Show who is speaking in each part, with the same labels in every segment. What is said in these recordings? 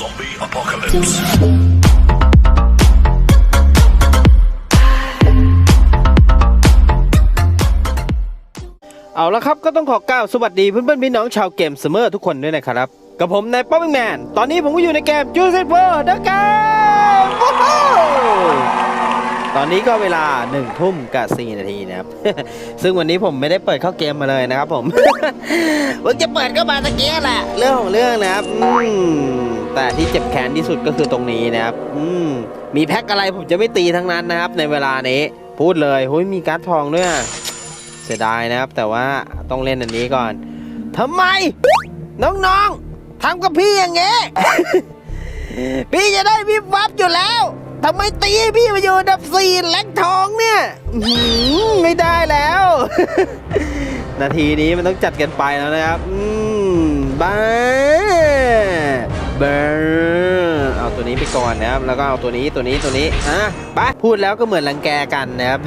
Speaker 1: Zombie apocalypse.
Speaker 2: เอาละครับก็ต้องขอกล่าวสวัสดีเพื่อนๆพี่น้องชาวเกมเสมอทุกคนด้วยนะครับ กับผมนายป๊อปแมน ตอนนี้ผมก็อยู่ในเกมจูเซฟเวอร์เดอะเกมตอนนี้ก็เวลา1ทุ่มกับ4นาทีนะครับ ซึ่งวันนี้ผมไม่ได้เปิดเข้าเกมมาเลยนะครับผม เพิ่งจะเปิดก็มาตะเกียแหละ เรื่องของเรื่องนะครับอืม แต่ที่เจ็บแขนที่สุดก็คือตรงนี้นะครับ อืม มีแพ็คอะไรผมจะไม่ตีทั้งนั้นนะครับ ในเวลานี้ พูดเลยหุ้ยมีการ์ดทองด้วย เสียดายนะครับ แต่ว่าต้องเล่นอันนี้ก่อนทำไม น้องๆทำกับพี่อย่างเงี้ยพี่จะได้วิบวับอยู่แล้วทำไมตีพี่มาอยู่ดับสี่แลกทองเนี่ยไม่ได้แล้ว นาทีนี้มันต้องจัดกันไปแล้วนะครับ อืมบ้า เบอร์เอาตัวนี้ไปก่อนนะครับ แล้วก็เอาตัวนี้ตัวนี้ตัวนี้อะไปพูดแล้วก็เหมือนรังแกกันนะครับ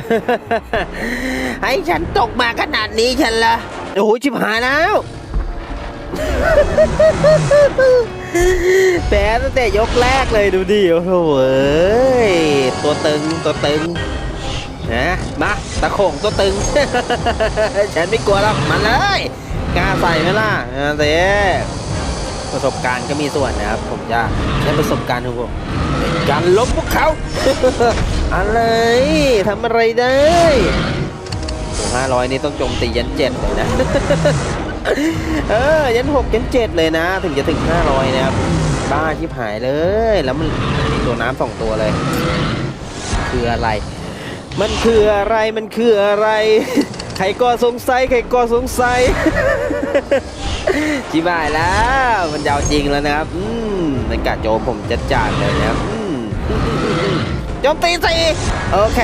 Speaker 2: ให้ฉันตกมาขนาดนี้ฉันละโอ้โหชิบหายแล้วแพ้ตั้งแต่ยกแรกเลยดูดิโอ้โห้ยตัวตึงตัวตึงนะมาตะโขงตัวตึง ฉันไม่กลัวหรอกมันเลยกล้าใส่ไหมล่ะเอาสิ ประสบการณ์ก็มีส่วนนะครับ ผมจะใช้ประสบการณ์ของผมในการลบพวกเขา อะไรทำอะไรได้ห้าร้อยนี่ต้องโจมตียันเจ็ดเลยนะ เออ ยันหกยันเจ็ดเลยนะ ถึงจะถึงห้าร้อยนะครับ บ้าชิบหายเลย แล้วมันตัวน้ำสองตัวเลย คืออะไร มันคืออะไรมันคืออะไร ใครก็สงสัย ใครก็สงสัย ชิบายแล้ว มันยาวจริงแล้วนะครับ อืมมันกะโจมผมจัดจานเลยนะครับอืมโจมตีสี่โอเค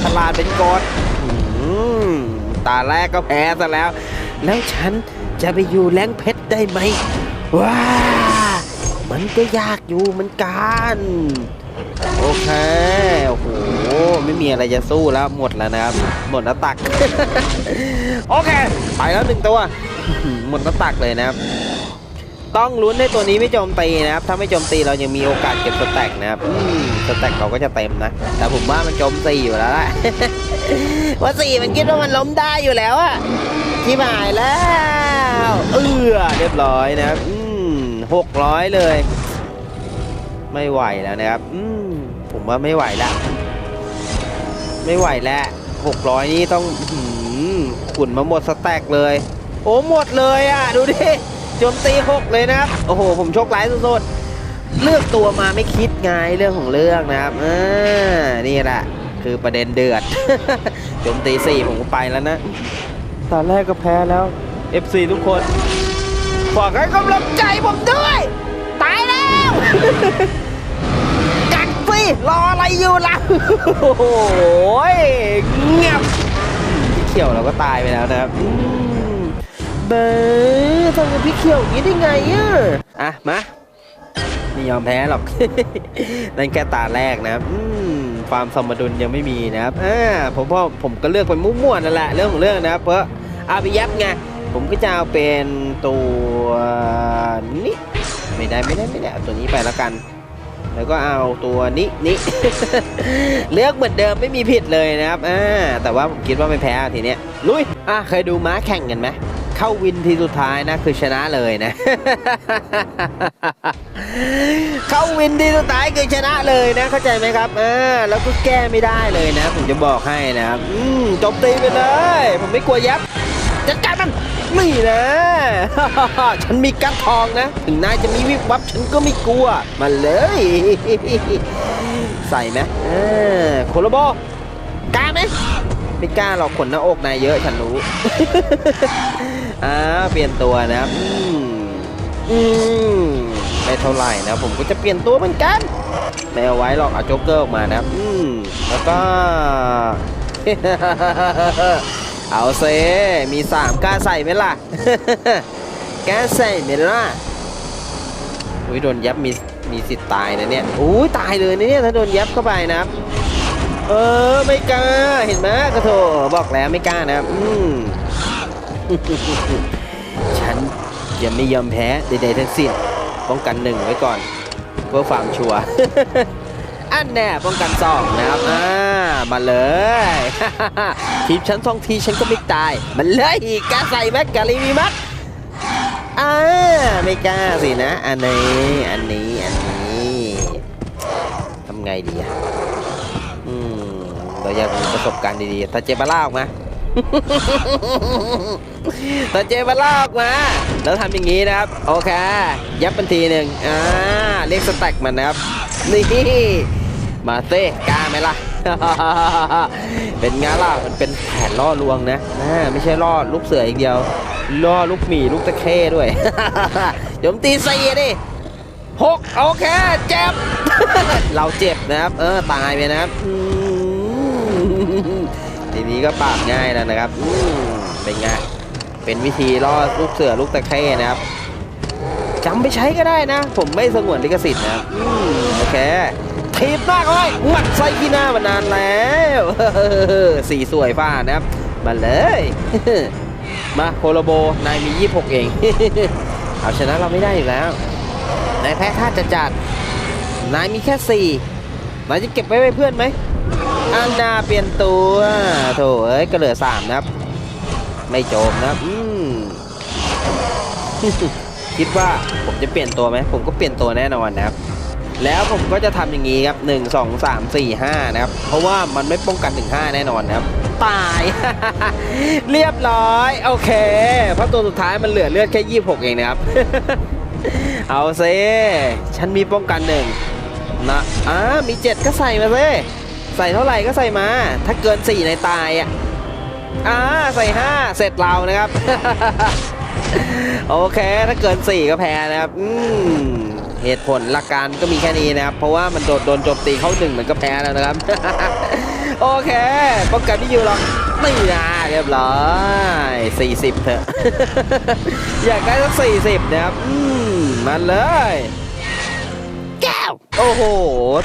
Speaker 2: ฉลาดเป็นกดอืมตาแรกก็แพ้ซะแล้ว แล้วฉันจะไปอยู่แรงเพชรได้ไหมว้า มันก็ยากอยู่เหมือนกัน โอเค โอ้โห ไม่มีอะไรจะสู้แล้วหมดแล้วนะครับ หมดหน้าตัก โอเค ไปแล้วหนึ่งตัว หมดน้าตักเลยนะครับ ต้องลุ้นให้ตัวนี้ไม่โจมตีนะครับ ถ้าไม่โจมตีเรายังมีโอกาสเก็บสแต็กนะครับอืมสแต็กเราก็จะเต็มนะ แต่ผมว่ามันโจมตีอยู่แล้วแหละว่าสี่มันคิดว่ามันล้มได้อยู่แล้วอะที่หายแล้วเออเรียบร้อยนะครับอืมหกร้อยเลย ไม่ไหวแล้วนะครับอืมผมว่าไม่ไหวละไม่ไหวแล้วหกร้อยนี่ต้องหือขุนมาหมดสแต็กเลย โอ้หมดเลยอะ ดูดิโจมตีหกเลยนะครับ โอ้โห ผมโชคร้ายสุดๆเลือกตัวมาไม่คิดไงเรื่องของเรื่องนะครับอ่านี่แหละคือประเด็นเดือดโจมตีสี่ผมก็ไปแล้วนะ ตอนแรกก็แพ้แล้ว FC ทุกคนฝากให้กำลังใจผมด้วย ตายแล้วกัดสิรออะไรอยู่ล่ะโอ้โหเงียบพี่เขียวเราก็ตายไปแล้วนะครับอืม เบอทำกับพี่เขียวอย่างนี้ได้ไงอะอะมาไม่ยอมแพ้หรอก นั่นแค่ตาแรกนะครับอืมความสมดุลยังไม่มีนะครับอ่าผมพ่อผมก็เลือกไปมั่วๆนั่นแหละเรื่องของเรื่องนะครับ เพราะอาบิยับไง ผมก็จะเอาเป็นตัวนี้ ไม่ได้ไม่ได้ไม่ได้เอาตัวนี้ไปแล้วกัน แล้วก็เอาตัวนี้นี้เลือกเหมือนเดิมไม่มีผิดเลยนะครับอ่าแต่ว่าผมคิดว่าไม่แพ้ทีเนี้ยลุยอะเคยดูม้าแข่งกันไหม เข้าวินทีสุดท้ายนะคือชนะเลยนะ เข้าวินทีสุดท้ายคือชนะเลยนะ เข้าใจไหมครับอ่าแล้วก็แก้ไม่ได้เลยนะ ผมจะบอกให้นะครับจมตีไปเลย ผมไม่กลัวยับจัดการมันนี่นะ ฉันมีกัดทองนะ ถึงนายจะมีวิบวับฉันก็ไม่กลัว มาเลย ใส่ไหมเออโคโลโบกล้าไหมไม่กล้าหรอกขนหน้าอกนายเยอะฉันรู้ อ่าเปลี่ยนตัวนะครับอืมอืมไม่เท่าไหร่นะผมก็จะเปลี่ยนตัวเหมือนกันไม่เอาไว้หรอกเอาโจ๊กเกอร์ออกมานะครับอืมแล้วก็ เอาเซมีสามกล้าใส่ไหมล่ะ กล้าใส่ไหมล่ะอุ้ยโดนยับมีมีสิทธิ์ตายนะเนี่ยอุ้ยตายเลยนะเนี่ยถ้าโดนยับเข้าไปนะครับ เออไม่กล้าเห็นไหมกระโถบอกแล้วไม่กล้านะครับอืม ฉันยังไม่ยอมแพ้ใดๆทั้งสิ้นป้องกันหนึ่งไว้ก่อน เพื่อความชัวร์อันแน่ป้องกันสองนะครับอ่ามาเลย ทีมฉันสองทีฉันก็ไม่ตาย มันเลยกล้าใส่แม็กกาลีมีมัดอ่าไม่กล้าสินะ อันนี้ อันนี้ อันนี้ทำไงดีอะอืม เราอยากมีประสบการณ์ดีๆถ้าเจบาล่าออกมา ถ้าเจบาลอกมา แล้วทำอย่างนี้นะครับ โอเค ยับบันทีหนึ่งอ่าเรียกสแต็กมันนะครับ นี่มาเต้กล้าไหมล่ะ เป็นไงล่ะมันเป็นแผนล่อลวงนะอ่าไม่ใช่ล่อลูกเสืออย่างเดียว ล่อลูกหมีลูกตะเข้ด้วยโจมตีสี่ดิหกโอเค เจ็บ เราเจ็บนะครับ เออ ตายไปนะครับ ทีนี้ก็ปราบง่ายแล้วนะครับอืมเป็นไงเป็นวิธีล่อลูกเสือลูกตะเข้นะครับจำไปใช้ก็ได้นะ ผมไม่สงวนลิขสิทธิ์นะครับอืมโอเคทีบหน้าเขาไว้หมัดไส้ขี้หน้ามานานแล้วสีสวยฟ้านะครับ มาเลย มาโคโลโบนายมี 26 เอง เอาชนะเราไม่ได้อยู่แล้ว นายแพ้ท่าจะจัดนายมีแค่ 4 นายจะเก็บไว้ไว้เพื่อนไหม อันนาเปลี่ยนตัวโถเอ้ยก็เหลือ3นะครับ ไม่โจมนะครับอืมคิดว่าผมจะเปลี่ยนตัวไหมผมก็เปลี่ยนตัวแน่นอนนะครับ แล้วผมก็จะทำอย่างนี้ครับ1 2 3 4 5นะครับ เพราะว่ามันไม่ป้องกันถึง5แน่นอนนะครับ ตาย เรียบร้อย โอเค เพราะตัวสุดท้ายมันเหลือเลือดแค่26เองนะครับ เอาเซฉันมีป้องกันหนึ่งนะอ่ามี7ก็ใส่มาเซ ใส่เท่าไหร่ก็ใส่มา ถ้าเกิน 4 ในตายอะอ่าใส่ 5 เสร็จเรานะครับ โอเค ถ้าเกิน 4 ก็แพ้นะครับอืมเหตุผลหลักการก็มีแค่นี้นะครับ เพราะว่ามันโดนโดนโจมตีเข้าหนึ่งมันก็แพ้แล้วนะครับ โอเคป้องกันที่อยู่หรอกไม่นะเรียบร้อย40 เถอะ อยากได้สัก40 นะครับ อืมมาเลย โอ้โห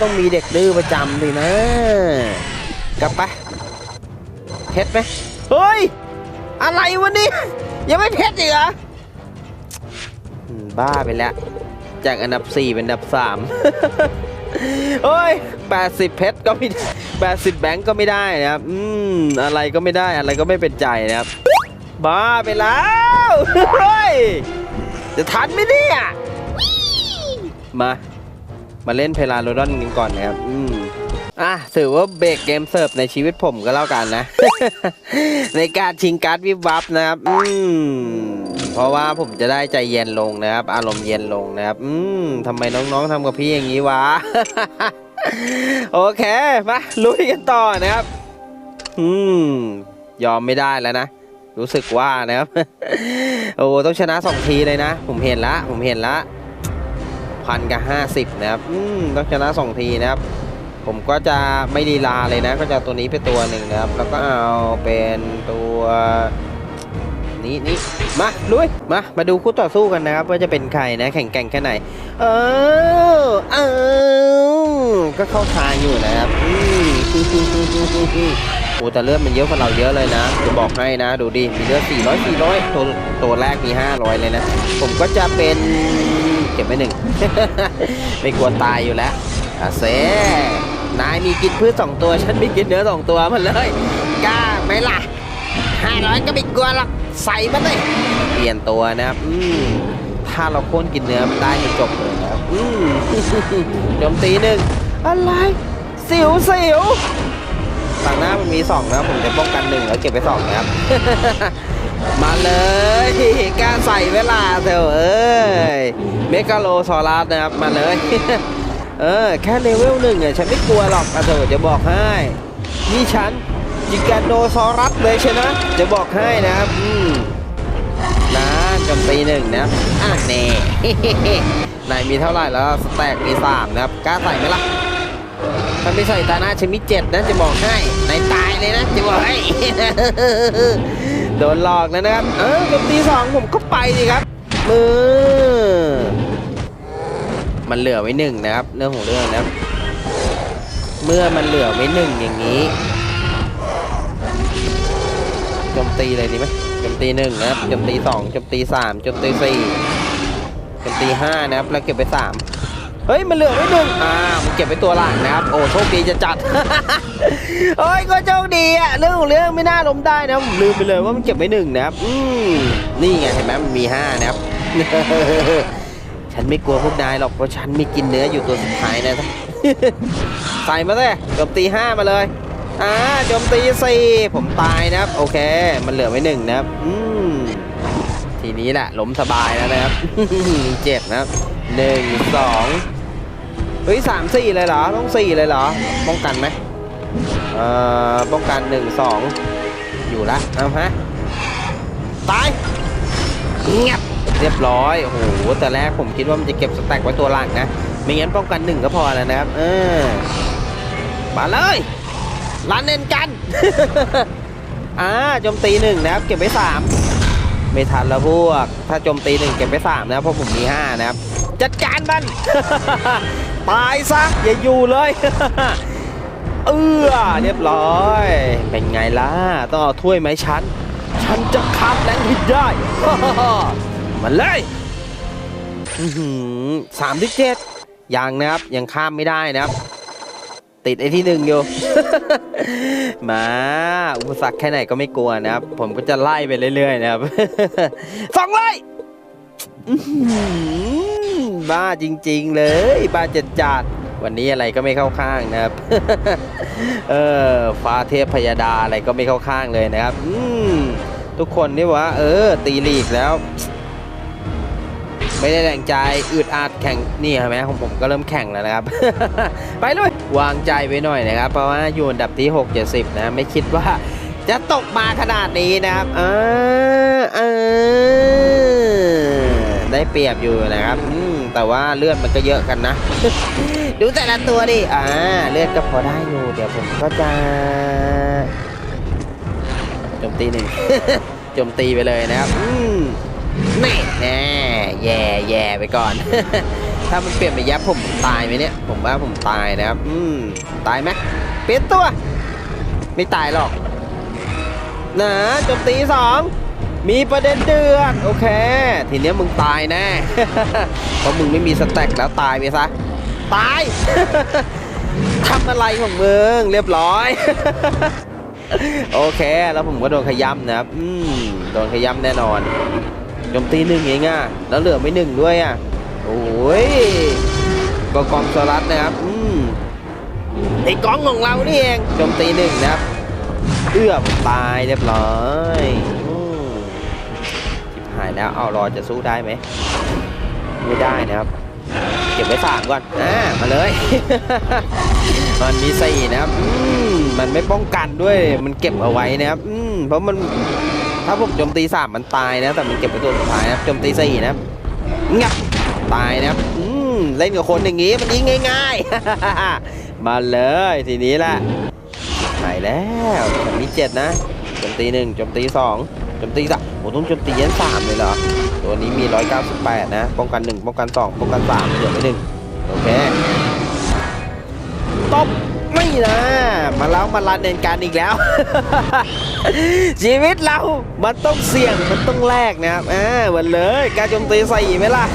Speaker 2: ต้องมีเด็กดื้อประจำสินะ กลับไปเพชรไหมเฮ้ย อะไรวะนี่ยังไม่เพชรอีกเหรอบ้าไปแล้ว จากอันดับ 4 เป็นอันดับ3โอ้ย 80 เพชรก็ไม่ได้80 แบงก์ก็ไม่ได้นะครับ อืม อะไรก็ไม่ได้อะไรก็ไม่เป็นใจนะครับ บ้าไปแล้ว เฮ้ย จะทันไหมเนี่ย มา มาเล่นเพลาโรดอนกันก่อนนะครับ อืมอะถือว่าเบรกเกมเสิร์ฟในชีวิตผมก็แล้วกันนะ ในการชิงการ์ดวิบวับนะครับ อืมเพราะว่าผมจะได้ใจเย็นลงนะครับ อารมณ์เย็นลงนะครับ อืมทำไมน้องๆทำกับพี่อย่างนี้วะ โอเค มาลุยกันต่อนะครับ อืม ยอมไม่ได้แล้วนะ รู้สึกว่านะครับ โอ้ต้องชนะสองทีเลยนะ ผมเห็นละ ผมเห็นละ พันกับห้าสิบนะครับอืมต้องชนะสองทีนะครับ ผมก็จะไม่ลีลาเลยนะ ก็จะตัวนี้ไปตัวหนึ่งนะครับ แล้วก็เอาเป็นตัวนี้นี่มาลุยมา มาดูคู่ต่อสู้กันนะครับ ว่าจะเป็นใครนะ แข่งแกร่งแค่ไหน เออเออก็เข้าทางอยู่นะครับอืมโอ้แต่เลือดมันเยอะกว่าเราเยอะเลยนะจะบอกให้นะ ดูดิ มีเลือด400 400 ตัวตัวแรกมี 500 เลยนะ ผมก็จะเป็น เก็บไว้หนึ่ง ไม่กลัวตายอยู่แล้วอาเซนายมีกินพืชสองตัว ฉันมีกินเนื้อสองตัวมันเลยกล้าไหมล่ะ500ก็ไม่กลัวหรอกใส่มันเลยเปลี่ยนตัวนะครับอืมถ้าเราโค่นกินเนื้อมันได้จะจบเลยนะครับอืมโจมตีหนึ่งอะไรสิวสิว ฝั่งหน้ามันมีสองนะผมจะป้องกันหนึ่งแล้วเก็บไปสองนะครับ มาเลยกล้าใส่เวลาเถอะเอ้ยเมกาโลซอรัสนะครับมาเลย เออแค่เลเวลหนึ่งอะฉันไม่กลัวหรอกอะเถอะจะบอกให้นี่ฉันจิกาโดซอรัสเลยใช่นะจะบอกให้นะครับอืมนะจำปีหนึ่งนะอะแน่นายมีเท่าไหร่แล้วสแต็กมีสามนะครับกล้าใส่ไหมล่ะ ถ้าไม่ใส่ตาหน้าฉันมีเจ็ดนะจะบอกให้ในตายเลยนะจะบอกให้โดนหลอกแล้วนะครับ เออกับตีสองผมก็ไปดิครับมือมันเหลือไว้หนึ่งนะครับ เรื่องของเรื่องนะครับเมื่อมันเหลือไว้หนึ่งอย่างนี้โจมตีเลยดีไหมโจมตีหนึ่งนะครับโจมตีสองโจมตีสามโจมตีสี่โจมตีห้านะครับแล้วเก็บไปสาม เฮ้ย มันเหลือไว้หนึ่งอ่ามันเก็บไว้ตัวหลังนะครับ โอ้โชคดีจะจัดเฮ้ยก็โชคดีอะเรื่องของเรื่องไม่น่าล้มได้นะผมลืมไปเลยว่ามันเก็บไว้หนึ่งนะครับ อืมนี่ไงเห็นไหมมันมีห้านะครับฉันไม่กลัวพวกนายหรอกเพราะฉันมีกินเนื้ออยู่ตัวสุดท้ายนะใส่มาเลยจมตีห้ามาเลยอ่าโจมตีสี่ผมตายนะครับ โอเค มันเหลือไว้หนึ่งนะครับ อืมทีนี้แหละล้มสบายแล้วนะครับเจ็บนะครับหนึ่งสอง เฮ้ยสามสี่เลยเหรอ ต้องสี่เลยเหรอ ป้องกันไหมเอ่อ ป้องกันหนึ่งสองอยู่ละเอาฮะ ตาย เงียบ เรียบร้อย โอ้โห แต่แรกผมคิดว่ามันจะเก็บสแต็กไว้ตัวหลังนะ ไม่งั้นป้องกันหนึ่งก็พอแล้วนะครับ เออ มาเลยรันเน้นกัน อ่าโจมตีหนึ่งนะครับ เก็บไว้สามไม่ทันแล้วพวก ถ้าโจมตีหนึ่งเก็บไปสามนะเพราะผมมีห้านะครับ จัดการมัน ตายซะอย่าอยู่เลย เออเรียบร้อย เป็นไงล่ะ ต้องเอาถ้วยไหมฉัน ฉันจะข้ามแรงหินได้ มันเลยสามที่เจ็ดยังนะครับ ยังข้ามไม่ได้นะครับ ติดไอ้ที่หนึ่งอยู่ มา อุปสรรคแค่ไหนก็ไม่กลัวนะครับ ผมก็จะไล่ไปเรื่อยๆนะครับสองไล่ บ้าจริง ๆ เลย บ้าจัดจัดๆวันนี้อะไรก็ไม่เข้าข้างนะครับ เออฟ้าเทพพยาดาอะไรก็ไม่เข้าข้างเลยนะครับ อืมทุกคนนี่ว่า เออ ตีลีกแล้ว ไม่ได้แรงใจอึดอัดแข่งนี่เห็นไหมของผมก็เริ่มแข่งแล้วนะครับ ไปเลยวางใจไว้หน่อยนะครับ เพราะว่าอยู่อันดับที่ 6 70 นะ ไม่คิดว่าจะตกมาขนาดนี้นะครับ เออเออ ได้เปรียบอยู่นะครับอืมแต่ว่าเลือดมันก็เยอะกันนะ ดูแต่ละตัวดิอ่าเลือดก็พอได้อยู่ เดี๋ยวผมก็จะโจมตีหนึ่งโจมตีไปเลยนะครับอืมนี่แน่แย่แย่ไปก่อน ถ้ามันเปลี่ยนไปยับผมตายไหมเนี่ย ผมว่าผมตายนะครับ อืมตายไหมเปลี่ยนตัว ไม่ตายหรอกนะโจมตีสอง มีประเด็นเดือดโอเค ทีเนี้ยมึงตายแน่เพราะมึงไม่มีสแต็กแล้วตายไปซะ ตายทำอะไรของมึงเรียบร้อย โอเค แล้วผมก็โดนขย้ำนะครับอืมโดนขย้ำแน่นอนโจมตีหนึ่งเองอะแล้วเหลือไม่หนึ่งด้วยอะโอ้ยกอกอมโซลัสนะครับอืมไอ้กองของเรานี่เองโจมตีหนึ่งนะครับ เอื้อมตายเรียบร้อย หายแล้วเอารอจะสู้ได้ไหมไม่ได้นะครับเก็บไว้สามก่อนอ่ามาเลย มันมีสี่นะครับอืมมันไม่ป้องกันด้วยมันเก็บเอาไว้นะครับอืมเพราะมันถ้าผมโจมตีสามมันตายนะแต่มันเก็บไปตัวสุดท้ายนะโจมตีสี่นะงับตายนะครับอืมเล่นกับคนอย่างงี้มันยิงง่าย ๆ มาเลยทีนี้แหละหายแล้วมีเจ็ดนะ โจมตีหนึ่งโจมตีสองโจมตีสามโอ้ต้องโจมตียันสามเลยเหรอ ตัวนี้มี 198 นะ ป้องกันหนึ่งป้องกันสองป้องกันสามเหลือไปหนึ่งโอเคตบไม่นะ มาแล้วมาลันเนนการอีกแล้ว ชีวิตเรามันต้องเสี่ยงมันต้องแลกนะครับอ่าวันเลยการโจมตีใส่ไหมล่ะ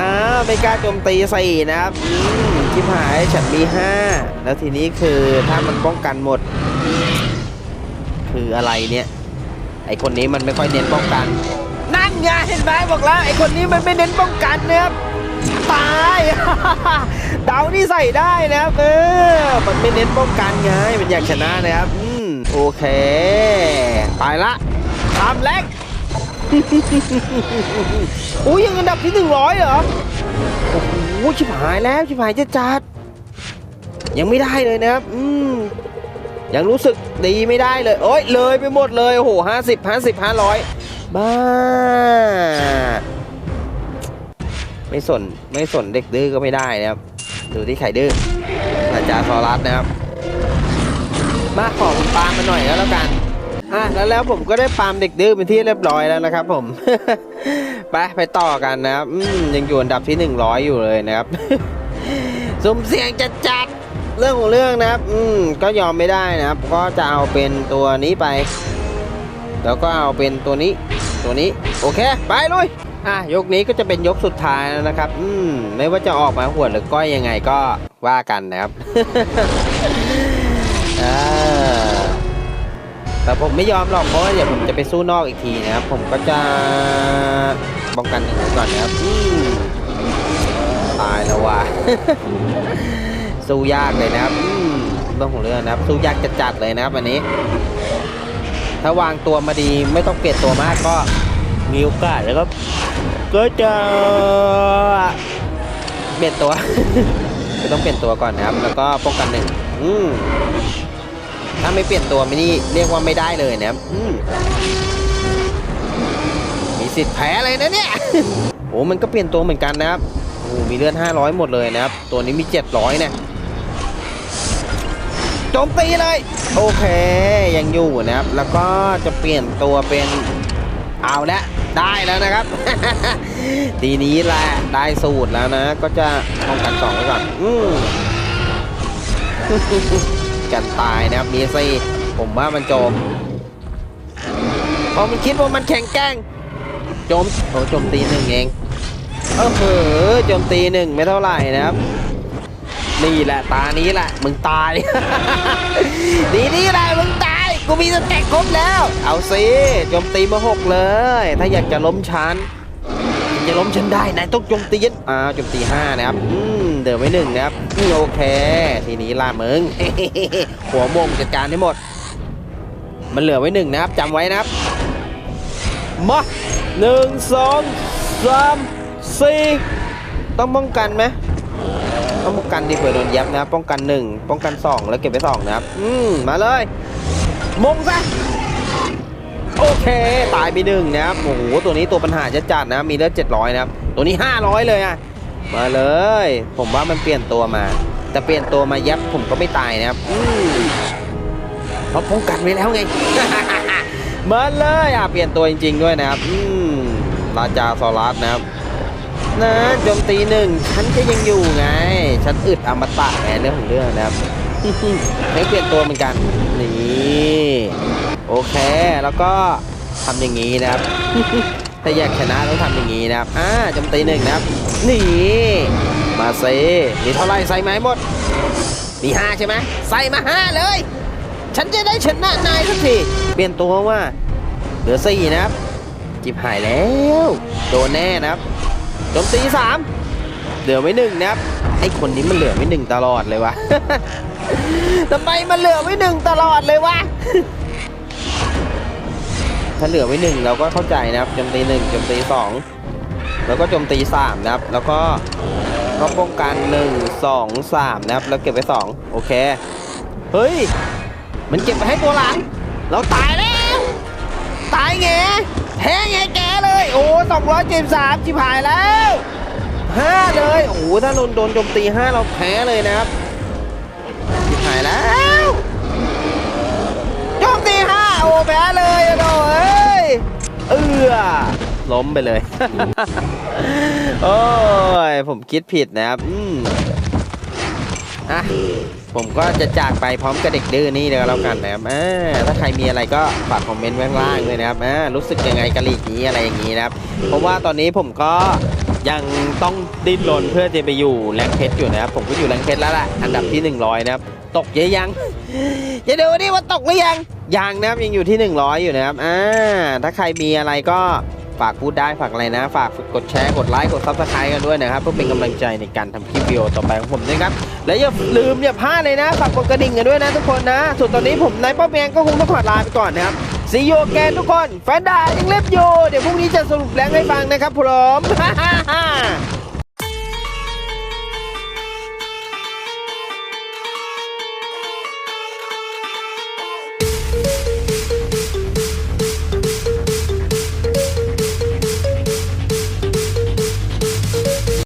Speaker 2: อ่าไม่กล้าโจมตีใส่นะครับอืมชิบหายฉันมี 5 แล้วทีนี้คือถ้ามันป้องกันหมด คืออะไรเนี่ย ไอคนนี้มันไม่ค่อยเน้นป้องกัน นั่นไงเห็นไหมบอกแล้วไอคนนี้มันไม่เน้นป้องกันนะครับตายเดานี่ใส่ได้นะครับเออมันไม่เน้นป้องกันไงมันอยากชนะนะครับอืมโอเค ไปละทำแรกอุ้ยยังอันดับที่หนึ่งร้อยเหรอโอ้โหชิบหายแล้วชิบหายจะจัดยังไม่ได้เลยนะครับ อืม ยังรู้สึกดีไม่ได้เลย โอ้ยเลยไปหมดเลย โอ้โหห้าสิบห้าสิบห้าร้อยบ้า ไม่สน ไม่สนเด็กดื้อก็ไม่ได้นะครับ ดูที่ไข่ดื้ออาจารย์ซอรัสนะครับ มาขอผมปาล์มมาหน่อยก็แล้วกันอะแล้วแล้วผมก็ได้ปาล์มเด็กดื้อเป็นที่เรียบร้อยแล้วนะครับ ผม ไปไปต่อกันนะครับอืมยังอยู่อันดับที่ 100 อยู่เลยนะครับสุ่มเสี่ยงจัดจัด เรื่องของเรื่องนะครับ อืม ก็ยอมไม่ได้นะครับ ก็จะเอาเป็นตัวนี้ไป แล้วก็เอาเป็นตัวนี้ ตัวนี้ โอเค ไปลุย อะ ยกนี้ก็จะเป็นยกสุดท้ายแล้วนะครับ อืม ไม่ว่าจะออกมาหัวหรือก้อยยังไงก็ว่ากันนะครับอ่าแต่ผมไม่ยอมหรอกเพราะว่าเดี๋ยวผมจะไปสู้นอกอีกทีนะครับ ผมก็จะป้องกันหนึ่งก่อนนะครับอืมตายแล้วว่ะ สู้ยากเลยนะครับอืมเรื่องของเรื่องนะครับ สู้ยากจัดๆเลยนะครับอันนี้ ถ้าวางตัวมาดีไม่ต้องเปลี่ยนตัวมากก็มีโอกาสแล้วก็ก็จะเปลี่ยนตัวก็ต้องเปลี่ยนตัวก่อนนะครับ แล้วก็ป้องกันหนึ่งอืมถ้าไม่เปลี่ยนตัวไม่นี่เรียกว่าไม่ได้เลยนะครับอืมมีสิทธิ์แพ้เลยนะเนี่ยโอ้มันก็เปลี่ยนตัวเหมือนกันนะครับโอ้มีเลือด500 หมดเลยนะครับ ตัวนี้มี 700เนี่ย โจมตีเลย โอเค ยังอยู่นะครับ แล้วก็จะเปลี่ยนตัวเป็นเอาละได้แล้วนะครับ ทีนี้แหละได้สูตรแล้วนะ ก็จะป้องกันสองไว้ก่อนอืมกันตายนะครับมีซี่ผมว่ามันโจมพอมันคิดว่ามันแข็งแกร่งโจมโอ้โจมตีหนึ่งเองเออเหอโจมตีหนึ่งไม่เท่าไหร่นะครับ นี่แหละตานี้แหละมึงตายดีนี่แหละมึงตาย กูมีสเต็กครบแล้ว เอาสิโจมตีมาหกเลย ถ้าอยากจะล้มฉันจะล้มฉันได้นายต้องโจมตียันอ่าโจมตีห้านะครับอืมเดือไว้หนึ่งนะครับโอเค ทีนี้ล่ะมึงหัวโมงจัดการให้หมด มันเหลือไว้หนึ่งนะครับจำไว้นะครับมาหนึ่งสองสามสี่ต้องป้องกันไหม ต้องป้องกันดีเผื่อโดนยับนะครับ ป้องกันหนึ่งป้องกันสองแล้วเก็บไปสองนะครับ อืมมาเลย มงซะ โอเค ตายไปหนึ่งนะครับ โอ้โห ตัวนี้ตัวปัญหาจะจัดนะ มีเลือดเจ็ดร้อยนะครับ ตัวนี้ห้าร้อยเลยอะมาเลย ผมว่ามันเปลี่ยนตัวมา แต่เปลี่ยนตัวมายับผมก็ไม่ตายนะครับ อืมเพราะป้องกันไว้แล้วไงมาเลยอะเปลี่ยนตัวจริง ๆ ด้วยนะครับ อืมราจาซอรัสนะครับ นะโจมตีหนึ่งฉันก็ยังอยู่ไง ฉันอึดอมตะแหมเรื่องของเรื่องนะครับไม่เปลี่ยนตัวเหมือนกัน นี่โอเค แล้วก็ทำอย่างนี้นะครับ ถ้าอยากชนะต้องทำอย่างนี้นะครับ อ่าโจมตีหนึ่งนะครับ นี่ มาเซมีเท่าไหรใส่ไหมหมด มีห้าใช่ไหมใส่มาห้าเลย ฉันจะได้ชนะนายสักที เปลี่ยนตัวว่า เหลือสี่นะครับ จิบหายแล้ว โดนแน่นะครับ จมตีสามเหลือไว้หนึ่งนะครับไอคนนี้มันเหลือไว้หนึ่งตลอดเลยวะทำไมมันเหลือไว้หนึ่งตลอดเลยวะถ้าเหลือไว้หนึ่งเราก็เข้าใจนะครับโจมตีหนึ่งโจมตีสองแล้วก็โจมตีสามนะครับ แล้วก็ก็ป้องกันหนึ่งสองสามนะครับ แล้วเก็บไว้สองโอเคเฮ้ยมันเก็บไปให้ตัวหลัง เราตายแล้ว ตายแง แพ้ไงแกเลย โอ้สองร้อยเจ็ดสามชิบหายแล้วห้าเลย โอ้ถ้าโดนโดนโจมตีห้าเราแพ้เลยนะครับชิบหายแล้วโจมตีห้าโอ้แพ้เลยอะโดเอ้ยเอือล้มไปเลย โอ้ย ผมคิดผิดนะครับ อืมอะ ผมก็จะจากไปพร้อมกับเด็กดื้อนี่เลยก็แล้วกันนะครับอ่าถ้าใครมีอะไรก็ฝากคอมเมนต์ไว้างล่างเลยนะครับอ่ารู้สึกยังไงกับลีกนี้อะไรอย่างนี้นะครับ เพราะว่าตอนนี้ผมก็ยังต้องดิ้นรนเพื่อจะไปอยู่แรงเพชรอยู่นะครับ ผมก็อยู่แรงเพชรแล้วล่ะอันดับที่ 100 นะครับ ตกเยอะยังจะดูดิว่าตกหรือยังยังนะครับยังอยู่ที่ 100 อยู่นะครับอ่าถ้าใครมีอะไรก็ ฝากพูดได้ฝากอะไรนะ ฝากกดแชร์กดไลค์กดซับสไครต์กันด้วยนะครับเพื่อเป็นกำลังใจในการทำคลิปวิดีโอต่อไปของผมด้วยครับและอย่าลืมอย่าพลาดเลยนะฝากกดกระดิ่งกันด้วยนะทุกคนนะส่วนตอนนี้ผมนายป้าแมงก็คงต้องขอลาไปก่อนนะครับซีโยแกนทุกคนแฟนดายังเล็บอยู่เดี๋ยวพรุ่งนี้จะสรุปแรงให้ฟังนะครับผม